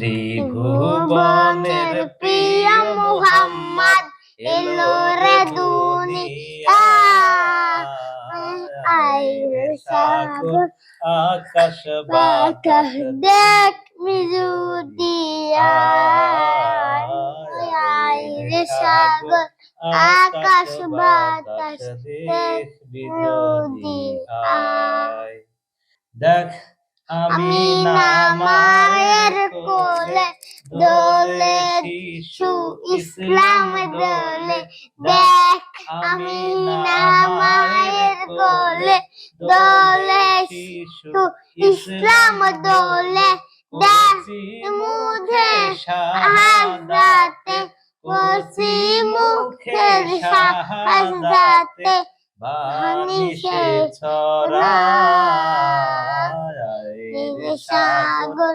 ত্রিভুবনের প্রিয় মুহাম্মদ এলো রে দুনিয়া। আকাশ বাতাস দেখ মিজুদিয়া। আইরে সাগর আকাশ বাতাস দেখ বিরোধী আয়। দেখ আমি না মায়ের কোলে দোলে শিশু ইসলাম দোলে দেখ আমি না মায়ের কোলে দোলে শিশু ইসলাম দোলে দেখ মুধে শাহাদাতে বসি মুখের বানিশে ছড়ায় সাগর